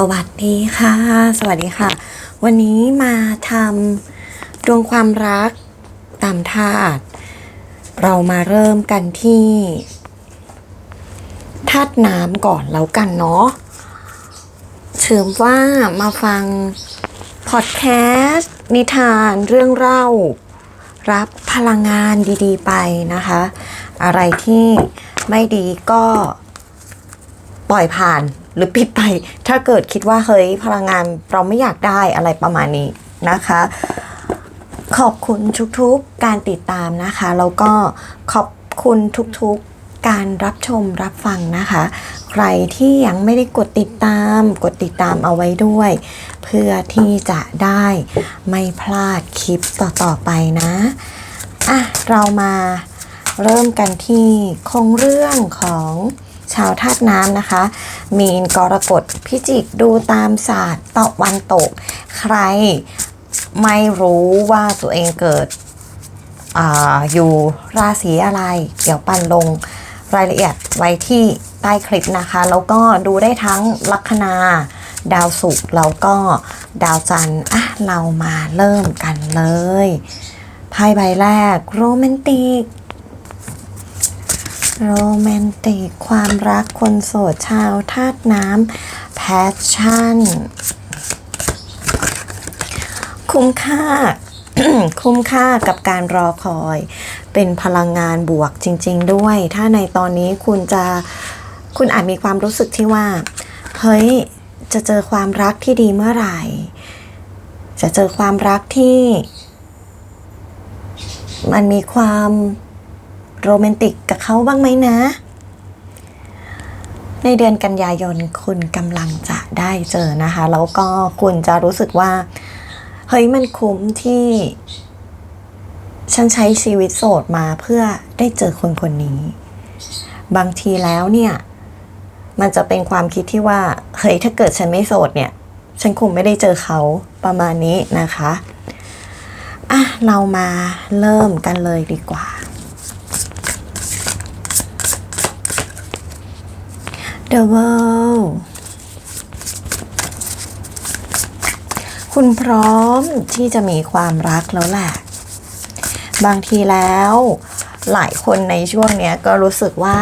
สวัสดีค่ะ สวัสดีค่ะ วันนี้มาทำดวงความรักตามธาตุเรามาเริ่มกันที่ธาตุน้ำก่อนแล้วกันเนาะถือว่ามาฟังพอดแคสต์นิทานเรื่องเล่า รับพลังงานดีๆไปนะคะ อะไรที่ไม่ดีก็ปล่อยผ่าน หรือปิดไป ถ้าเกิดคิดว่าเฮ้ยพลังงานเราไม่อยากได้อะไรประมาณนี้นะคะ ขอบคุณทุกๆการติดตามนะคะ แล้วก็ขอบคุณทุกๆการรับชมรับฟังนะคะ ใครที่ยังไม่ได้กดติดตาม กดติดตามเอาไว้ด้วย เพื่อที่จะได้ไม่พลาดคลิปต่อๆไปนะอะเรามาเริ่มกันที่โครงเรื่องของ ชาวธาตุน้ำนะคะ มีนกรกฎพิจิกดูตามศาสตร์ตะวันตก ใครไม่รู้ว่าตัวเองเกิดออยู่ราศีอะไร เดี๋ยวปันลงรายละเอียดไว้ที่ใต้คลิปนะคะ แล้วก็ดูได้ทั้งลัคนาดาวศุกร์แล้วก็ดาวจันทร์อะเรามาเริ่มกันเลยไพ่ใบแรกโรแมนติก โรแมนติก ความรักคนโสดชาวธาตุน้ำแพชชั่น คุ้มค่า คุ้มค่ากับการรอคอย เป็นพลังงานบวกจริง ๆ ด้วย ถ้าในตอนนี้คุณจะคุณอาจมีความรู้สึกที่ว่า เฮ้ย จะเจอความรักที่ดีเมื่อไหร่ จะเจอความรักที่ มันมีความโรแมนติกกับ เขาบ้างไหมนะ ในเดือนกันยายนคุณกำลังจะได้เจอนะคะ แล้วก็คุณจะรู้สึกว่า เฮ้ยมันคุ้มที่ ฉันใช้ชีวิตโสดมาเพื่อได้เจอคนคนนี้ บางทีแล้วเนี่ย มันจะเป็นความคิดที่ว่า เฮ้ยถ้าเกิดฉันไม่โสดเนี่ย ฉันคงไม่ได้เจอเขาประมาณนี้นะคะอะเรามาเริ่มกันเลยดีกว่า The World คุณพร้อมที่จะมีความรักแล้วแหละ บางทีแล้วหลายคนในช่วงเนี้ยก็รู้สึกว่า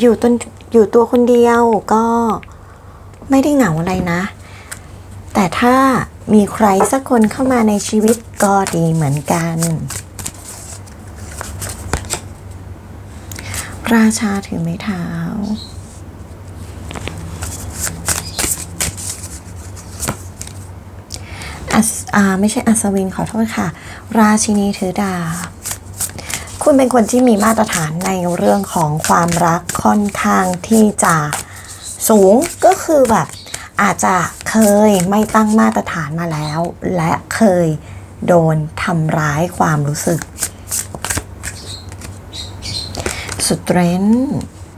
อยู่ต้นอยู่ตัวคนเดียวก็ไม่ได้เหงาอะไรนะ แต่ถ้ามีใครสักคนเข้ามาในชีวิตก็ดีเหมือนกัน ราชาถือไม้เท้า อ่าไม่ใช่อัศวินขอโทษค่ะ ราชินีถือดาบคุณเป็นคนที่มีมาตรฐานในเรื่องของความรักค่อนข้างที่จะสูงก็คือแบบอาจจะเคยไม่ตั้งมาตรฐานมาแล้ว และเคยโดนทำร้ายความรู้สึก สุดเร้น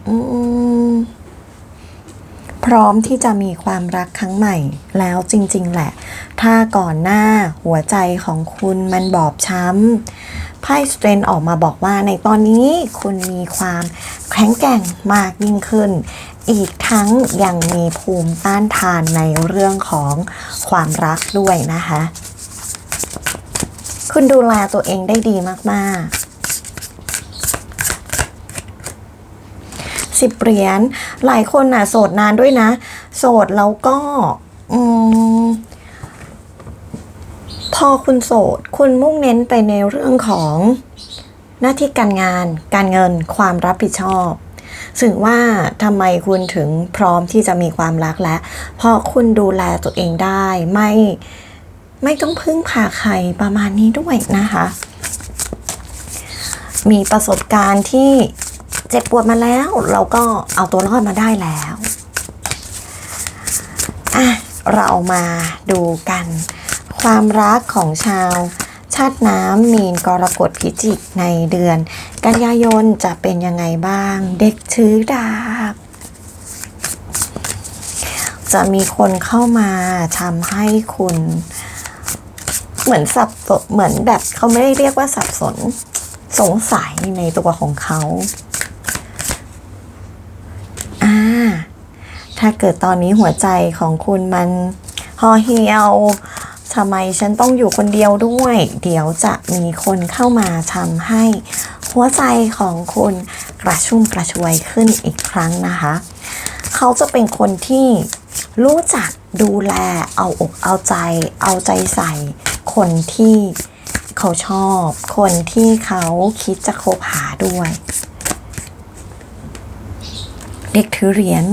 อืม ร้อมที่จะมีความรักครั้งใหม่ แล้วจริง ๆ แหละ ถ้าก่อนหน้าหัวใจของคุณมันบอบช้ำไพ่สเตรนออกมาบอกว่าในตอนนี้คุณมีความแข็งแกร่งมากยิ่งขึ้น อีกทั้งยังมีภูมิต้านทานในเรื่องของความรักด้วยนะคะ คุณดูแลตัวเองได้ดีมาก ๆ สิบเหรียญหลายคนน่ะโสดนานด้วยนะ โสดแล้วก็อพอคุณโสด คุณมุ่งเน้นไปในเรื่องของหน้าที่การงาน การเงินความรับผิดชอบถึงว่าทำไมคุณถึงพร้อมที่จะมีความรักแล้วเพราะคุณดูแลตัวเองได้ไม่ไม่ต้องพึ่งพาใครประมาณนี้ด้วยนะคะ มีประสบการณ์ที่ เจ็บปวดมาแล้ว เราก็เอาตัวรอดมาได้แล้วอะเรามาดูกัน ความรักของชาวชาติน้ำมีนกรกฎพิจิกในเดือน กันยายนจะเป็นยังไงบ้าง เด็กถือดาบจะมีคนเข้ามาทำให้คุณ เหมือนสับสนเหมือนแบบเขาไม่ได้เรียกว่าสับสนสงสัยในตัวของเขา อ่า ท ถ้าเกิดตอนนี้หัวใจของคุณมันห่อเหี่ยวทำไมฉันต้องอยู่คนเดียวด้วย เดี๋ยวจะมีคนเข้ามาทำให้ หัวใจของคุณกระชุ่มกระชวยขึ้นอีกครั้งนะคะ เขาจะเป็นคนที่รู้จักดูแลเอาอกเอาใจ เอาใจใส่ คนที่เขาชอบ คนที่เขาคิดจะคบหาด้วย เด็กถือเหรียญ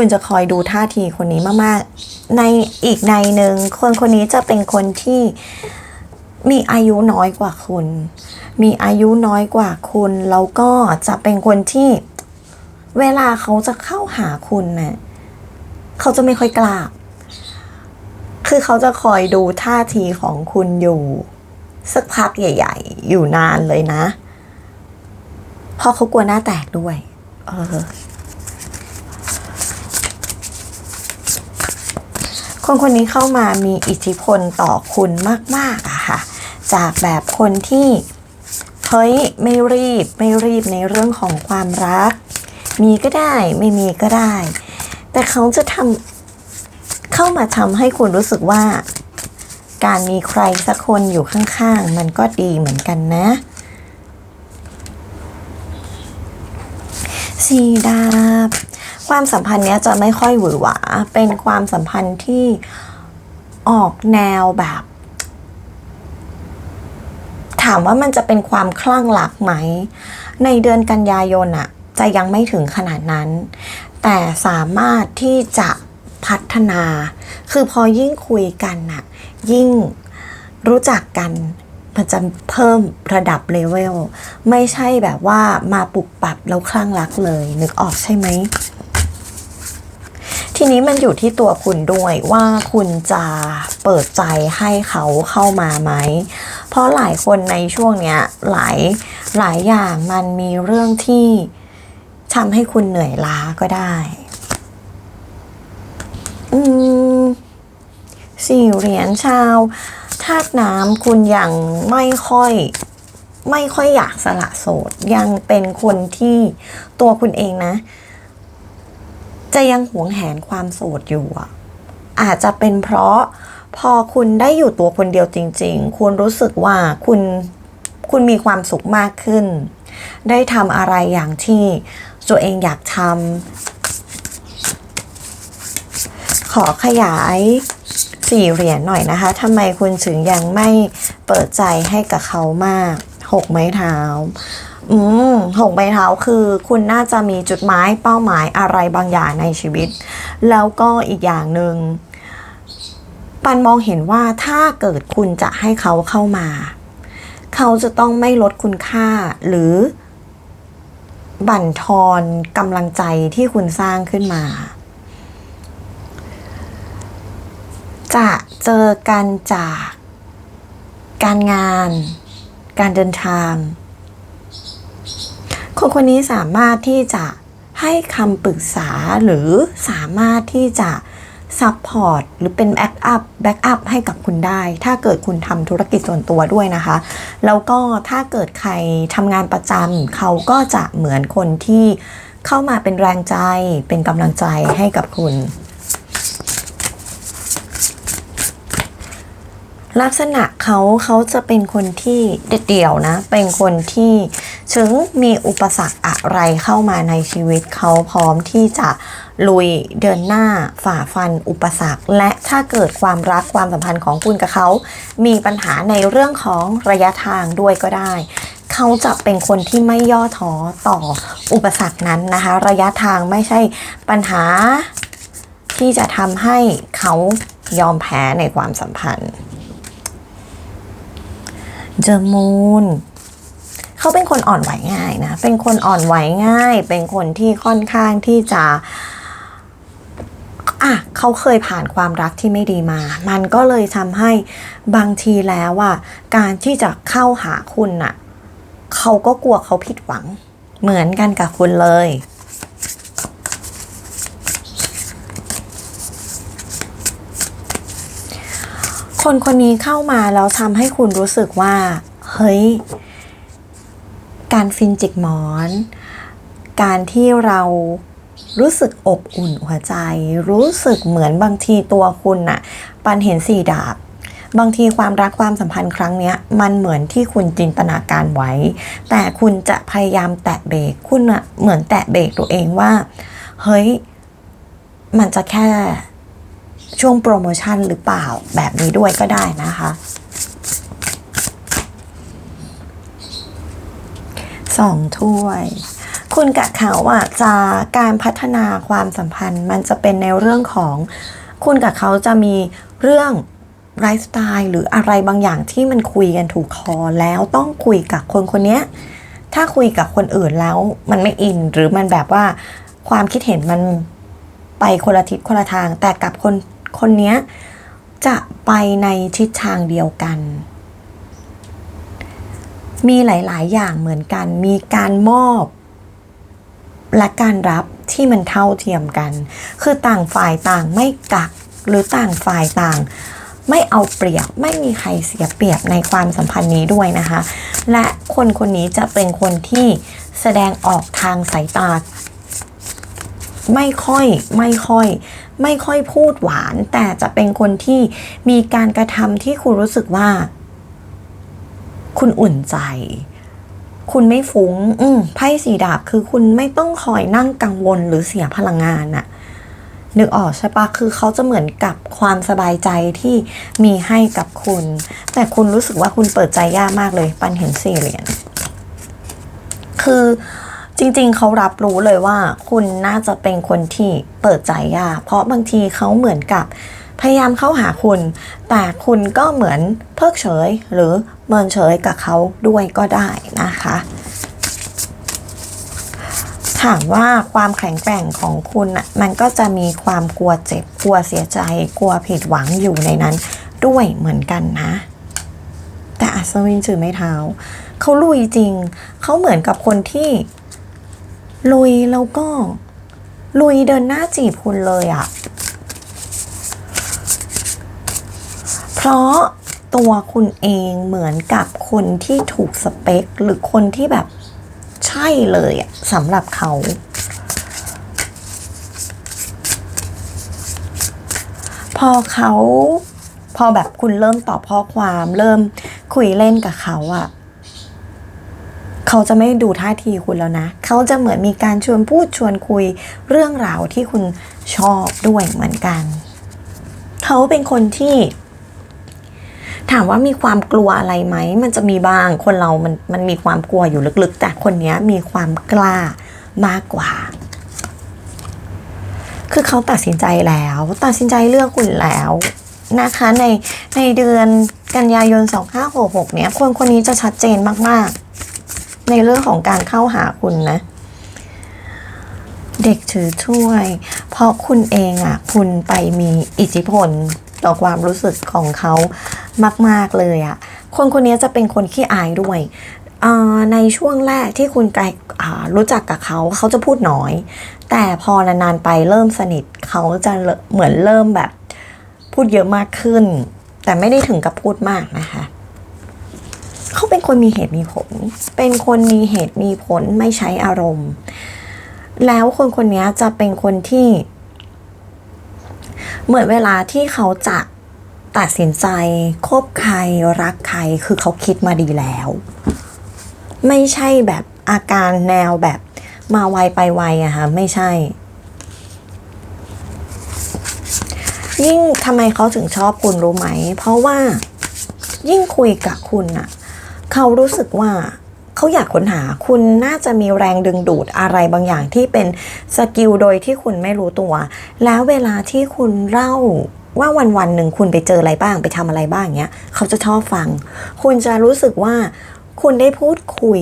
คุณจะคอยดูท่าทีคนนี้มากๆ ในอีกในหนึ่งคนคนนี้จะเป็นคนที่มีอายุน้อยกว่าคุณ มีอายุน้อยกว่าคุณ แล้วก็จะเป็นคนที่เวลาเขาจะเข้าหาคุณนะ่ะเขาจะไม่ค่อยกล้า คือเขาจะคอยดูท่าทีของคุณอยู่ สักพักใหญ่ ๆ อยู่นานเลยนะ เพราะเขากลัวหน้าแตกด้วย เออ คนคนนี้เข้ามามีอิทธิพลต่อคุณมากๆอะค่ะ จากแบบคนที่เฮ้ยไม่รีบไม่รีบในเรื่องของความรัก มีก็ได้ไม่มีก็ได้ แต่เขาจะทำเข้ามาทำให้คุณรู้สึกว่า การมีใครสักคนอยู่ข้างๆ มันก็ดีเหมือนกันนะสีดาบ ความสัมพันธ์เนี้ยจะไม่ค่อยหวือหวา เป็นความสัมพันธ์ที่ออกแนวแบบ ถามว่ามันจะเป็นความคลั่งรักไหม ในเดือนกันยายนอะจะยังไม่ถึงขนาดนั้น แต่สามารถที่จะพัฒนา คือพอยิ่งคุยกันน่ะยิ่งรู้จักกันมันจะเพิ่มระดับเลเวล ไม่ใช่แบบว่ามาปุบปับแล้วคลั่งรักเลย นึกออกใช่ไหม ทีนี้มันอยู่ที่ตัวคุณด้วยว่าคุณจะเปิดใจให้เขาเข้ามาไหม เพราะหลายคนในช่วงเนี้ยหลายหลายอย่างมันมีเรื่องที่ทำให้คุณเหนื่อยล้าก็ได้ อืมสี่เหรียญชาวธาตุน้ำคุณยังไม่ค่อยไม่ค่อยอยากสละโสด ยังเป็นคนที่ตัวคุณเองนะ จะยังหวงแหนความโสดอยู่อะอาจจะเป็นเพราะพอคุณได้อยู่ตัวคนเดียวจริง ๆ คุณรู้สึกว่าคุณคุณมีความสุขมากขึ้น ได้ทำอะไรอย่างที่ตัวเองอยากทำขอขยายสี่เหรียญหน่อยนะคะทำไมคุณถึงยังไม่เปิดใจให้กับเขามากหกไม้เท้า อืมหกใบเท้าคือคุณน่าจะมีจุดหมายเป้าหมายอะไรบางอย่างในชีวิต แล้วก็อีกอย่างหนึ่งปันมองเห็นว่าถ้าเกิดคุณจะให้เขาเข้ามา เขาจะต้องไม่ลดคุณค่าหรือ บั่นทอนกำลังใจที่คุณสร้างขึ้นมา จะเจอกันจากการงาน การเดินทาง คนคนนี้สามารถที่จะให้คำปรึกษาหรือสามารถที่จะซัพพอร์ตหรือเป็นแบ็กอัพแบ็กอัพให้กับคุณได้ ถ้าเกิดคุณทำธุรกิจส่วนตัวด้วยนะคะ แล้วก็ถ้าเกิดใครทำงานประจำเขาก็จะเหมือนคนที่เข้ามาเป็นแรงใจเป็นกำลังใจให้กับคุณ ลักษณะเขาเขาจะเป็นคนที่เด็ดเดี่ยวนะ เป็นคนที่ถึงมีอุปสรรคอะไรเข้ามาในชีวิตเขาพร้อมที่จะลุยเดินหน้าฝ่าฟันอุปสรรค และถ้าเกิดความรักความสัมพันธ์ของคุณกับเขา มีปัญหาในเรื่องของระยะทางด้วยก็ได้ เขาจะเป็นคนที่ไม่ย่อท้อต่ออุปสรรคนั้นนะคะ ระยะทางไม่ใช่ปัญหาที่จะทำให้เขายอมแพ้ในความสัมพันธ์ เจอมูนเขาเป็นคนอ่อนไหวง่ายนะ เป็นคนอ่อนไหวง่าย เป็นคนที่ค่อนข้างที่จะอะเขาเคยผ่านความรักที่ไม่ดีมา มันก็เลยทำให้บางทีแล้วอะการที่จะเข้าหาคุณน่ะเขาก็กลัวเขาผิดหวังเหมือนกันกับคุณเลย คนคนนี้เข้ามาแล้วทำให้คุณรู้สึกว่า เฮ้ย การฟินจิกหมอน การที่เรารู้สึกอบอุ่นหัวใจ รู้สึกเหมือนบางทีตัวคุณน่ะ ปันเห็นสี่ดาบบางทีความรักความสัมพันธ์ครั้งนี้มันเหมือนที่คุณจินตนาการไว้ แต่คุณจะพยายามแตะเบรกคุณอะเหมือนแตะเบรกตัวเองว่า เฮ้ย มันจะแค่ ช่วงโปรโมชั่นหรือเปล่าแบบนี้ด้วยก็ได้นะคะสองถ้วย คุณกับเขาอะจะการพัฒนาความสัมพันธ์ มันจะเป็นในเรื่องของคุณกับเขาจะมีเรื่องไลฟ์สไตล์หรืออะไรบางอย่างที่มันคุยกันถูกคอแล้วต้องคุยกับคนคนนี้ถ้าคุยกับคนอื่นแล้วมันไม่อินหรือมันแบบว่าความคิดเห็นมันไปคนละทิศคนละทาง แต่กับคน คนเนี้ยจะไปในทิศทางเดียวกัน มีหลาย ๆ อย่างเหมือนกัน มีการมอบ และการรับที่มันเท่าเทียมกัน คือต่างฝ่ายต่างไม่กัก หรือต่างฝ่ายต่างไม่เอาเปรียบไม่มีใครเสียเปรียบในความสัมพันธ์นี้ด้วยนะคะ และคนคนนี้จะเป็นคนที่แสดงออกทางสายตา ไม่ค่อยไม่ค่อย ไม่ค่อยพูดหวาน แต่จะเป็นคนที่มีการกระทำที่คุณรู้สึกว่า คุณอุ่นใจ คุณไม่ฟุง้ง อืมไพ่สีดาบคือคุณไม่ต้องคอยนั่งกังวลหรือเสียพลังงานอะนึกออกใช่ปะคือเขาจะเหมือนกับความสบายใจที่มีให้กับคุณ แต่คุณรู้สึกว่าคุณเปิดใจยากมากเลย ปันเห็นสี่เหรียญคือ จริงๆ เขารับรู้เลยว่า คุณน่าจะเป็นคนที่เปิดใจยากเพราะบางทีเขาเหมือนกับพยายามเข้าหาคุณ แต่คุณก็เหมือนเพิกเฉยหรือเมินเฉยกับเขาด้วยก็ได้นะคะ ถามว่าความแข็งแกร่งของคุณอะมันก็จะมีความกลัวเจ็บกลัวเสียใจ กลัวผิดหวังอยู่ในนั้น ด้วยเหมือนกันนะ แต่อัศวินถือไม่เท้าเขาลุยจริง เขาเหมือนกับคนที่ ลุยแล้วก็ลุยเดินหน้าจีบคุณเลยอะ่ะเพราะตัวคุณเองเหมือนกับคนที่ถูกสเปค หรือคนที่แบบใช่เลยอะสำหรับเขา พอเขาพอแบบคุณเริ่มตอบข้อความเริ่มคุยเล่นกับเขาอะ เขาจะไม่ดูท่าทีคุณแล้วนะ เขาจะเหมือนมีการชวนพูดชวนคุยเรื่องราวที่คุณชอบด้วยเหมือนกัน เขาเป็นคนที่ ถามว่ามีความกลัวอะไรไหม มันจะมีบ้างคนเรา มันมันมีความกลัวอยู่ลึกๆ แต่คนนี้มีความกล้ามากกว่า คือเขาตัดสินใจแล้ว ตัดสินใจเลือกคุณแล้วนะคะในในเดือนกันยายน 2566 เนี้ยคนคนนี้จะชัดเจนมาก ๆ ในเรื่องของการเข้าหาคุณนะ เด็กถือถ้วย เพราะคุณเองอะ คุณไปมีอิทธิพลต่อความรู้สึกของเขามาก ๆ เลยอะ คนคนนี้จะเป็นคนขี้อายด้วยในช่วงแรกที่คุณไกลอ่ารู้จักกับเขาเขาจะพูดน้อย แต่พอนานๆไปเริ่มสนิทเขาจะเหมือนเริ่มแบบ พูดเยอะมากขึ้น แต่ไม่ได้ถึงกับพูดมากนะคะ เขาเป็นคนมีเหตุมีผล เป็นคนมีเหตุมีผลไม่ใช้อารมณ์ แล้วคนคนนี้จะเป็นคนที่ เหมือนเวลาที่เขาจะตัดสินใจคบใครรักใครคือเขาคิดมาดีแล้ว ไม่ใช่แบบอาการแนวแบบมาไวไปไวอะค่ะไม่ใช่ ยิ่งทำไมเขาถึงชอบคุณรู้ไหม เพราะว่ายิ่งคุยกับคุณอะ เขารู้สึกว่าเขาอยากค้นหาคุณน่าจะมีแรงดึงดูดอะไรบางอย่างที่เป็นสกิลโดยที่คุณไม่รู้ตัว แล้วเวลาที่คุณเล่าว่าวันวันๆหนึ่งคุณไปเจออะไรบ้างไปทำอะไรบ้างเงี้ยเขาจะชอบฟัง คุณจะรู้สึกว่าคุณได้พูดคุย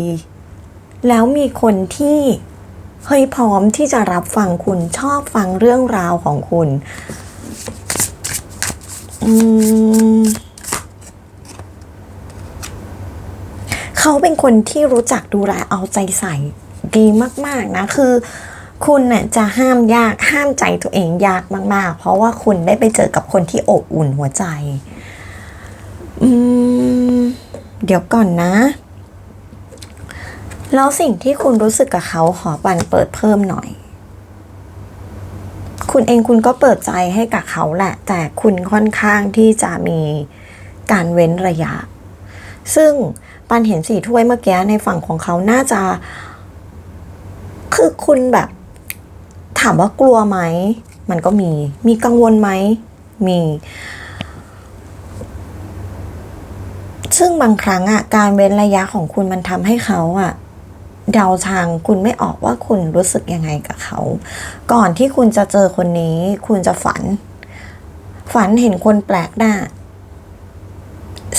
แล้วมีคนที่เฮ้ยพร้อมที่จะรับฟังคุณชอบฟังเรื่องราวของคุณ อืม เขาเป็นคนที่รู้จักดูแลเอาใจใส่ดีมากๆนะคือคุณเนี่ยจะห้ามยากห้ามใจตัวเองยากมากๆ เพราะว่าคุณได้ไปเจอกับคนที่อบอุ่นหัวใจ อืม เดี๋ยวก่อนนะ แล้วสิ่งที่คุณรู้สึกกับเขาขอปันเปิดเพิ่มหน่อย คุณเองคุณก็เปิดใจให้กับเขาแหละ แต่คุณค่อนข้างที่จะมีการเว้นระยะ ซึ่ง ปันเห็นสีถ้วยเมื่อกี้ในฝั่งของเขาน่าจะ คือคุณแบบ ถามว่ากลัวไหม มันก็มี มีกังวลไหม มี ซึ่งบางครั้งอะการเว้นระยะของคุณมันทำให้เขาอะเดาทางคุณไม่ออกว่าคุณรู้สึกยังไงกับเขา ก่อนที่คุณจะเจอคนนี้ คุณจะฝัน ฝันเห็นคนแปลกหน้า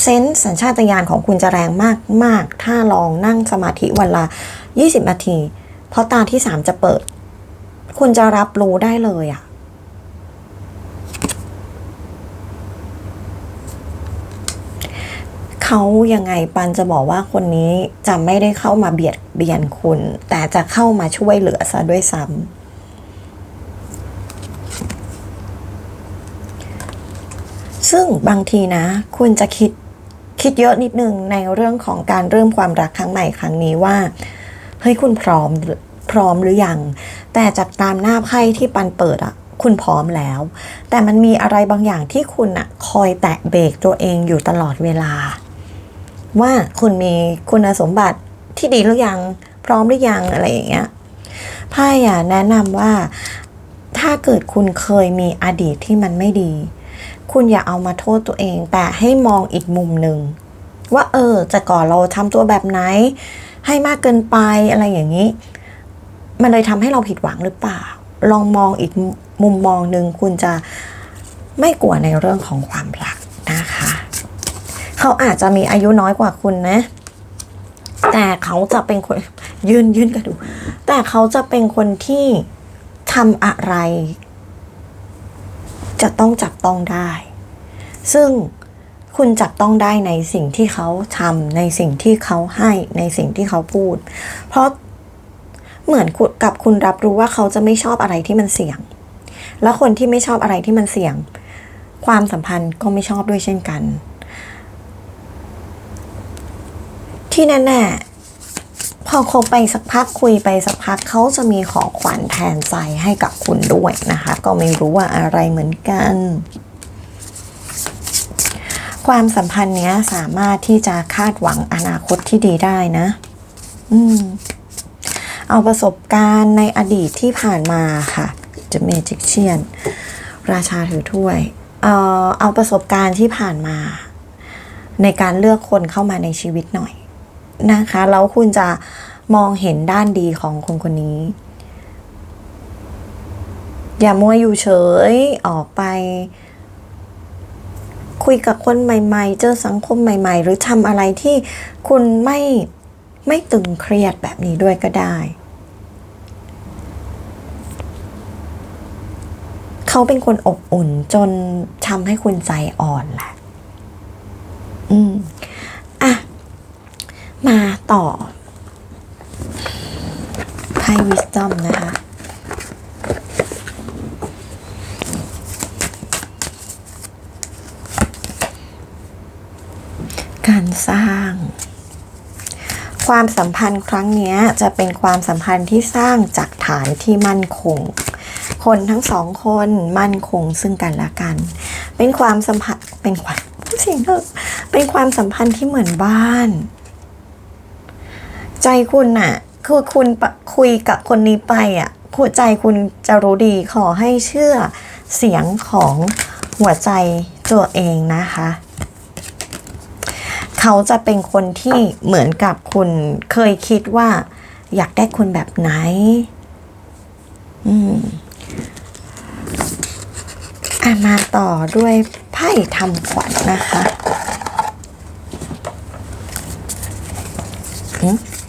เซนส์สัญชาตญาณของคุณจะแรงมากมากถ้าลองนั่งสมาธิวันละ 20 นาที เพราะตาที่ 3 จะเปิด คุณจะรับรู้ได้เลยอะเขายังไงปันจะบอกว่าคนนี้จะไม่ได้เข้ามาเบียดเบียนคุณ แต่จะเข้ามาช่วยเหลือซะด้วยซ้ำซึ่งบางทีนะ คุณจะคิด คิดเยอะนิดนึงในเรื่องของการเริ่มความรักครั้งใหม่ครั้งนี้ว่าเฮ้ยคุณพร้อมพร้อมหรือยัง แต่จากตามหน้าไพ่ที่ปันเปิดอะคุณพร้อมแล้ว แต่มันมีอะไรบางอย่างที่คุณอะคอยแตะเบรกตัวเองอยู่ตลอดเวลา ว่าคุณมีคุณสมบัติที่ดีหรือยัง พร้อมหรือยังอะไรอย่างเงี้ยไพ่อะแนะนำว่าถ้าเกิดคุณเคยมีอดีตที่มันไม่ดี คุณอย่าเอามาโทษตัวเอง แต่ให้มองอีกมุมหนึ่งว่าเออจะก่อนเราทำตัวแบบไหน ให้มากเกินไปอะไรอย่างนี้ มันเลยทำให้เราผิดหวังหรือเปล่า ลองมองอีกมุมมองหนึ่งคุณจะไม่กลัวในเรื่องของความรักนะคะ เขาอาจจะมีอายุน้อยกว่าคุณนะ แต่เขาจะเป็นคนยืนยืนกระดู แต่เขาจะเป็นคนที่ทำอะไร จะต้องจับต้องได้ ซึ่งคุณจับต้องได้ในสิ่งที่เขาทำในสิ่งที่เขาให้ในสิ่งที่เขาพูด เพราะเหมือนกับคุณรับรู้ว่าเขาจะไม่ชอบอะไรที่มันเสี่ยง แล้วคนที่ไม่ชอบอะไรที่มันเสี่ยง ความสัมพันธ์ก็ไม่ชอบด้วยเช่นกัน ที่แน่ๆพอคบไปสักพักคุยไปสักพักเขาจะมีของขวัญแทนใจให้กับคุณด้วยนะคะ ก็ไม่รู้ว่าอะไรเหมือนกัน ความสัมพันธ์เนี้ยสามารถที่จะคาดหวังอนาคตที่ดีได้นะ อืม เอาประสบการณ์ในอดีตที่ผ่านมาค่ะ The Magician ราชาถือถ้วย เอ่อเอาประสบการณ์ที่ผ่านมา ในการเลือกคนเข้ามาในชีวิตหน่อยนะคะ แล้วคุณจะมองเห็นด้านดีของคนคนนี้ อย่ามัวอยู่เฉยออกไป คุยกับคนใหม่ ๆ เจอสังคมใหม่ ๆ หรือทำอะไรที่คุณไม่ไม่ตึงเครียดแบบนี้ด้วยก็ได้ เขาเป็นคนอบอุ่นจนทำให้คุณใจอ่อนแหละ อืม อะ มาต่อไพ่ wisdom นะคะ การ สร้าง ความสัมพันธ์ครั้งนี้จะเป็นความสัมพันธ์ที่สร้างจากฐานที่มั่นคง คนทั้งสองคนมั่นคงซึ่งกันและกัน เป็นความสัมพันธ์เป็นความเสียงเถอะเป็นความสัมพันธ์ที่เหมือนบ้าน ใจคุณน่ะคือคุณคุยกับคนนี้ไปอะหัวใจคุณจะรู้ดีขอให้เชื่อเสียงของหัวใจตัวเองนะคะ เขาจะเป็นคนที่เหมือนกับคุณเคยคิดว่า อยากได้คนแบบไหน อืมอะมาต่อด้วยไพ่ทำขวัญนะคะ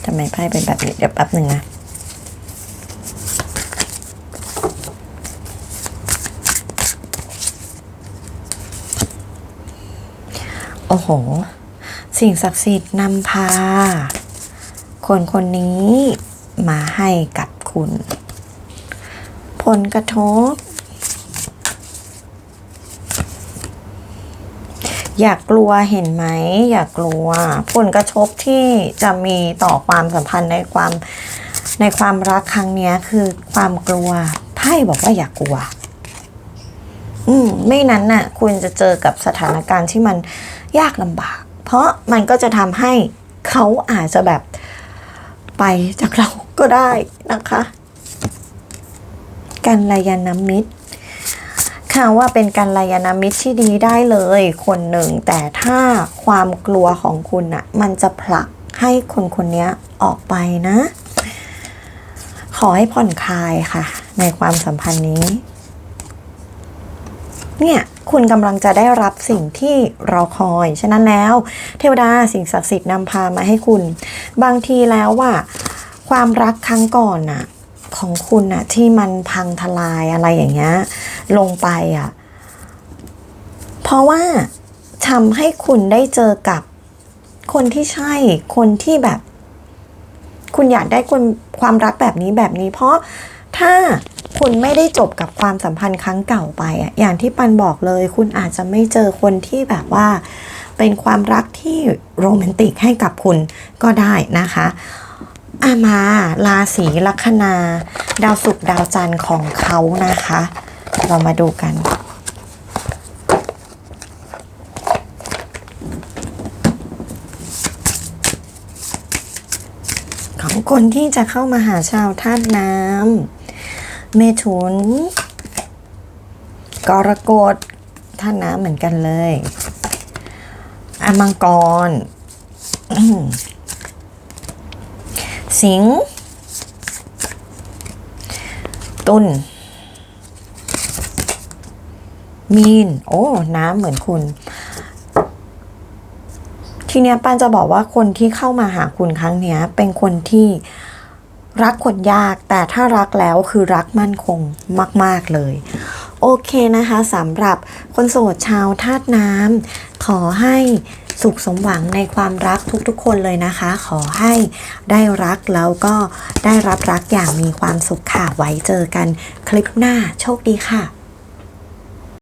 ทำไมไพ่เป็นแบบนี้เดี๋ยวแป๊บหนึ่งนะโอ้โห สิ่งศักดิ์สิทธิ์นำพา คนคนนี้มาให้กับคุณ ผลกระทบ อย่ากกลัวเห็นไหม อย่ากกลัว ผลกระทบที่จะมีต่อความสัมพันธ์ในความในความรักครั้งนี้คือความกลัวไพ่บอกว่าอย่ากกลัว อืม ไม่นั้นน่ะ คุณจะเจอกับสถานการณ์ที่มันยากลำบาก เพราะมันก็จะทำให้เขาอาจจะแบบไปจากเราก็ได้นะคะการายานมิตรค่ะว่าเป็นการรายานมิตรที่ดีได้เลยคนหนึ่ง แต่ถ้าความกลัวของคุณอะมันจะผลักให้คนคนนี้ออกไปนะ ขอให้ผ่อนคลายค่ะ ในความสัมพันธ์นี้ เนี่ย คุณกำลังจะได้รับสิ่งที่รอคอย ฉะนั้นแล้ว เทวดาสิ่งศักดิ์สิทธิ์นำพามาให้คุณ บางทีแล้วว่าความรักครั้งก่อนน่ะของคุณน่ะที่มันพังทลายอะไรอย่างเงี้ยลงไปอะเพราะว่าทำให้คุณได้เจอกับคนที่ใช่คนที่แบบ คุณอยากได้คนความรักแบบนี้แบบนี้ เพราะถ้า คุณไม่ได้จบกับความสัมพันธ์ครั้งเก่าไปอะอย่างที่ปันบอกเลย คุณอาจจะไม่เจอคนที่แบบว่า เป็นความรักที่โรแมนติกให้กับคุณก็ได้นะคะอามาราศีลัคนา ดาวศุกร์ดาวจันทร์ของเขานะคะ เรามาดูกันของคนที่จะเข้ามาหาชาวธาตุน้ำ เมถุน กรกฎธาตุน้ำเหมือนกันเลยอามังกร สิง ตุลมีน โอ้ น้ำเหมือนคุณ ทีเนี้ยปันจะบอกว่าคนที่เข้ามาหาคุณครั้งเนี้ย เป็นคนที่ รักคนยากแต่ถ้ารักแล้วคือรักมั่นคงมาก ๆ เลย โอเคนะคะสำหรับคนโสดชาวธาตุน้ำขอให้สุขสมหวังในความรักทุกๆ คนเลยนะคะ ขอให้ได้รักแล้วก็ได้รับรักอย่างมีความสุขค่ะไว้เจอกันคลิปหน้าโชคดีค่ะ